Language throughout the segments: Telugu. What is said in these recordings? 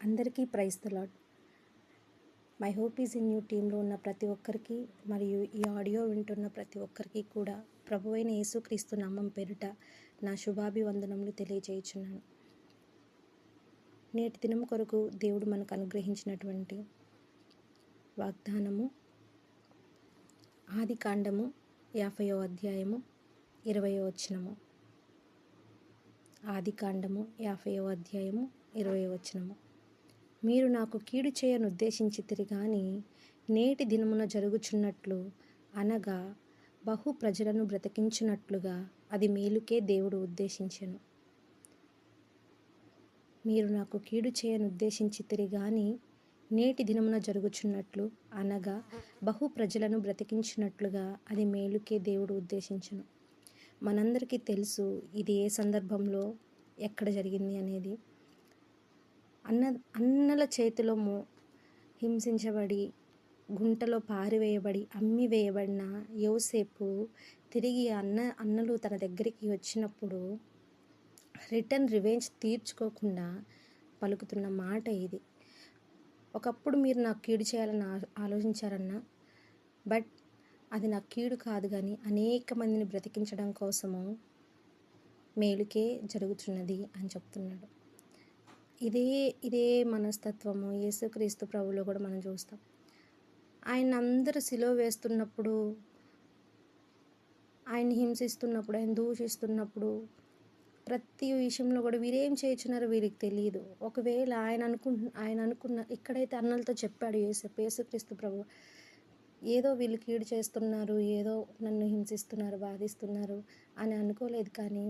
అందరికీ praise the Lord my hope is in you టీంలో ఉన్న ప్రతి ఒక్కరికి మరియు ఈ ఆడియో వింటున్న ప్రతి ఒక్కరికి కూడా ప్రభు అయిన యేసుక్రీస్తు నామం పేరిట నా శుభాభివందనములు తెలియజేయుచున్నాను. నేటి దినం కొరకు దేవుడు మనకు అనుగ్రహించినటువంటి వాగ్దానము ఆది కాండము యాభయో అధ్యాయము ఇరవయో వచనము. ఆది కాండము యాభయో అధ్యాయము ఇరవై వచనము. మీరు నాకు కీడు చేయను ఉద్దేశించితిరి గాని నేటి దినమున జరుగుచున్నట్లు అనగా బహు ప్రజలను బ్రతికించున్నట్లుగా అది మేలుకే దేవుడు ఉద్దేశించెను. మీరు నాకు కీడు చేయను ఉద్దేశించితిరి గాని నేటి దినమున జరుగుచున్నట్లు అనగా బహు ప్రజలను బ్రతికించినట్లుగా అది మేలుకే దేవుడు ఉద్దేశించను. మనందరికీ తెలుసు ఇది ఏ సందర్భంలో ఎక్కడ జరిగింది అనేది. అన్న అన్నల చేతిలో మో హింసించబడి గుంటలో పారివేయబడి అమ్మి వేయబడిన యోసేపు తిరిగి అన్న అన్నలు తన దగ్గరికి వచ్చినప్పుడు రిటర్న్ రివెంజ్ తీర్చుకోకుండా పలుకుతున్న మాట ఇది. ఒకప్పుడు మీరు నాకు కీడు చేయాలని ఆ- ఆలోచించారన్నా బట్ అది నా కీడు కాదు కానీ అనేక మందిని బ్రతికించడం కోసము మేలుకే జరుగుతున్నది అని చెప్తున్నాడు. ఇదే ఇదే మనస్తత్వము. యేసుక్రీస్తు ప్రభులో కూడా మనం చూస్తాం. ఆయన అందరూ సిలువ వేస్తున్నప్పుడు ఆయన హింసిస్తున్నప్పుడు ఆయన దూషిస్తున్నప్పుడు ప్రతి విషయంలో కూడా వీరేం చేయించున్నారో వీరికి తెలియదు ఒకవేళ ఆయన అనుకు ఆయన అనుకున్న ఇక్కడైతే అన్నలతో చెప్పాడు యేసు యేసుక్రీస్తు ప్రభు ఏదో వీళ్ళు కీడు చేస్తున్నారు ఏదో నన్ను హింసిస్తున్నారు బాధిస్తున్నారు అని అనుకోలేదు కానీ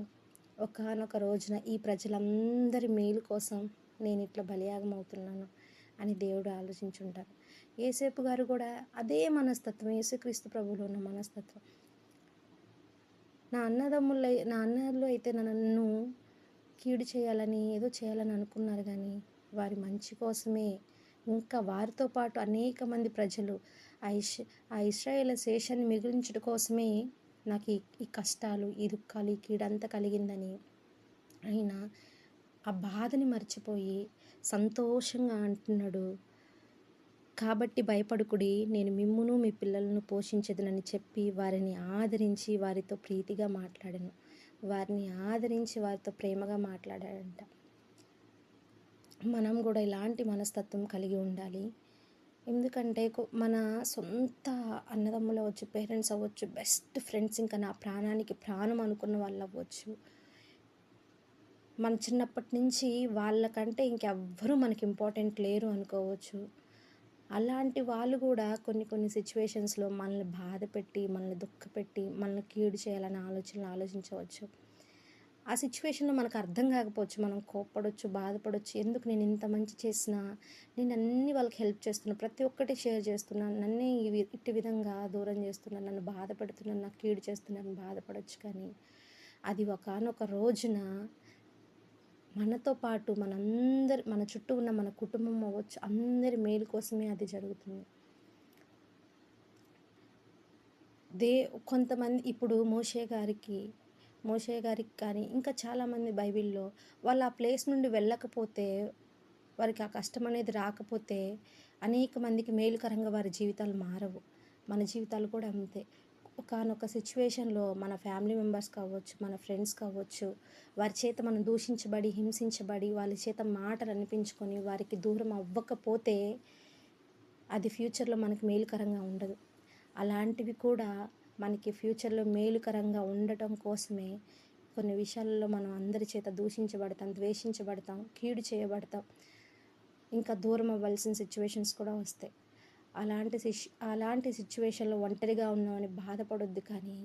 ఒకానొక రోజున ఈ ప్రజలందరి మేలు కోసం నేను ఇట్లా బలియాగం అవుతున్నాను అని దేవుడు ఆలోచించుంటారు. ఏసేపు గారు కూడా అదే మనస్తత్వం యేసుక్రీస్తు ప్రభువులో ఉన్న మనస్తత్వం. నా అన్నదమ్ముళ్ళ నా అన్నలు అయితే నన్ను కీడు చేయాలని ఏదో చేయాలని అనుకున్నారు కానీ వారి మంచి కోసమే ఇంకా వారితో పాటు అనేక మంది ప్రజలు ఆ ఇష్ ఆ ఇస్రాయేల్ శేషాన్ని మిగిలించడం కోసమే నాకు ఈ కష్టాలు ఈ దుఃఖాలు ఈ కీడంతా కలిగిందని అయినా ఆ బాధని మర్చిపోయి సంతోషంగా అంటున్నాడు. కాబట్టి భయపడుకుడి నేను మిమ్మును మీ పిల్లలను పోషించదునని చెప్పి వారిని ఆదరించి వారితో ప్రీతిగా మాట్లాడాను. వారిని ఆదరించి వారితో ప్రేమగా మాట్లాడాడంట. మనం కూడా ఇలాంటి మనస్తత్వం కలిగి ఉండాలి. ఎందుకంటే మన సొంత అన్నదమ్ములు అవ్వచ్చు పేరెంట్స్ అవ్వచ్చు బెస్ట్ ఫ్రెండ్స్ ఇంకా నా ప్రాణానికి ప్రాణం అనుకున్న వాళ్ళు అవ్వచ్చు. మన చిన్నప్పటి నుంచి వాళ్ళకంటే ఇంకెవ్వరూ మనకి ఇంపార్టెంట్ లేరు అనుకోవచ్చు. అలాంటి వాళ్ళు కూడా కొన్ని కొన్ని సిచ్యువేషన్స్లో మనల్ని బాధ పెట్టి మనల్ని దుఃఖపెట్టి మనల్ని కీడు చేయాలని ఆలోచనలు ఆలోచించవచ్చు. ఆ సిచ్యువేషన్లో మనకు అర్థం కాకపోవచ్చు మనం కోప్పడవచ్చు బాధపడవచ్చు ఎందుకు నేను ఇంత మంచి చేసినా నేను అన్ని వాళ్ళకి హెల్ప్ చేస్తున్నా ప్రతి ఒక్కటి షేర్ చేస్తున్నాను నన్నే ఈ ఇట్టి విధంగా దూరం చేస్తున్నాను నన్ను బాధ పెడుతున్నాను నాకు కీడు చేస్తున్నాను బాధపడవచ్చు కానీ అది ఒకనొక రోజున మనతో పాటు మనందరి మన చుట్టూ ఉన్న మన కుటుంబం అవ్వచ్చు అందరి మేలు కోసమే అది జరుగుతుంది. దే కొంతమంది ఇప్పుడు మోషే గారికి మోషే గారికి కానీ ఇంకా చాలామంది బైబిల్లో వాళ్ళు ఆ ప్లేస్ నుండి వెళ్ళకపోతే వారికి ఆ కష్టం అనేది రాకపోతే అనేక మందికి మేలుకరంగా వారి జీవితాలు మారవు. మన జీవితాలు కూడా అంతే. ఒకనొక సిచ్యువేషన్లో మన ఫ్యామిలీ మెంబర్స్ కావచ్చు మన ఫ్రెండ్స్ కావచ్చు వారి చేత మనం దూషించబడి హింసించబడి వాళ్ళ చేత మాటలు అనిపించుకొని వారికి దూరం అవ్వకపోతే అది ఫ్యూచర్లో మనకి మేలుకరంగా ఉండదు. అలాంటివి కూడా మనకి ఫ్యూచర్లో మేలుకరంగా ఉండటం కోసమే కొన్ని విషయాలలో మనం అందరి చేత దూషించబడతాం ద్వేషించబడతాం కీడు చేయబడతాం. ఇంకా దూరం అవ్వాల్సిన సిచ్యువేషన్స్ కూడా వస్తాయి. అలాంటి సిష్ అలాంటి సిచ్యువేషన్లో ఒంటరిగా ఉన్నామని బాధపడొద్దు కానీ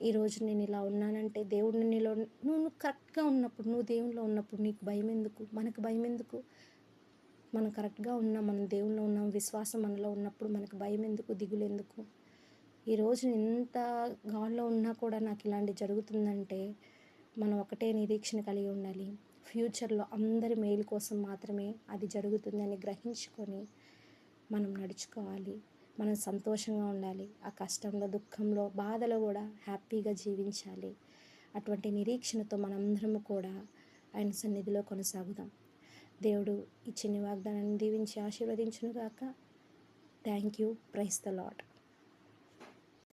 ఈరోజు నేను ఇలా ఉన్నానంటే దేవుడిని నీలో నువ్వు నువ్వు కరెక్ట్గా ఉన్నప్పుడు నువ్వు దేవునిలో ఉన్నప్పుడు నీకు భయం ఎందుకు మనకు భయం ఎందుకు మనం కరెక్ట్గా ఉన్నాం మనం దేవునిలో ఉన్నాం విశ్వాసం మనలో ఉన్నప్పుడు మనకు భయం ఎందుకు దిగులు ఎందుకు ఈరోజు ఎంత గాల్లో ఉన్నా కూడా నాకు ఇలాంటి జరుగుతుందంటే మనం ఒకటే నిరీక్షణ కలిగి ఉండాలి. ఫ్యూచర్లో అందరి మేలు కోసం మాత్రమే అది జరుగుతుందని గ్రహించుకొని మనం నడుచుకోవాలి. మనం సంతోషంగా ఉండాలి. ఆ కష్టంలో దుఃఖంలో బాధలో కూడా హ్యాపీగా జీవించాలి. అటువంటి నిరీక్షణతో మనందరము కూడా ఆయన సన్నిధిలో కొనసాగుదాం. దేవుడు ఇచ్చిన వాగ్దానాన్ని దీవించి ఆశీర్వదించునుగాక. Thank you praise the Lord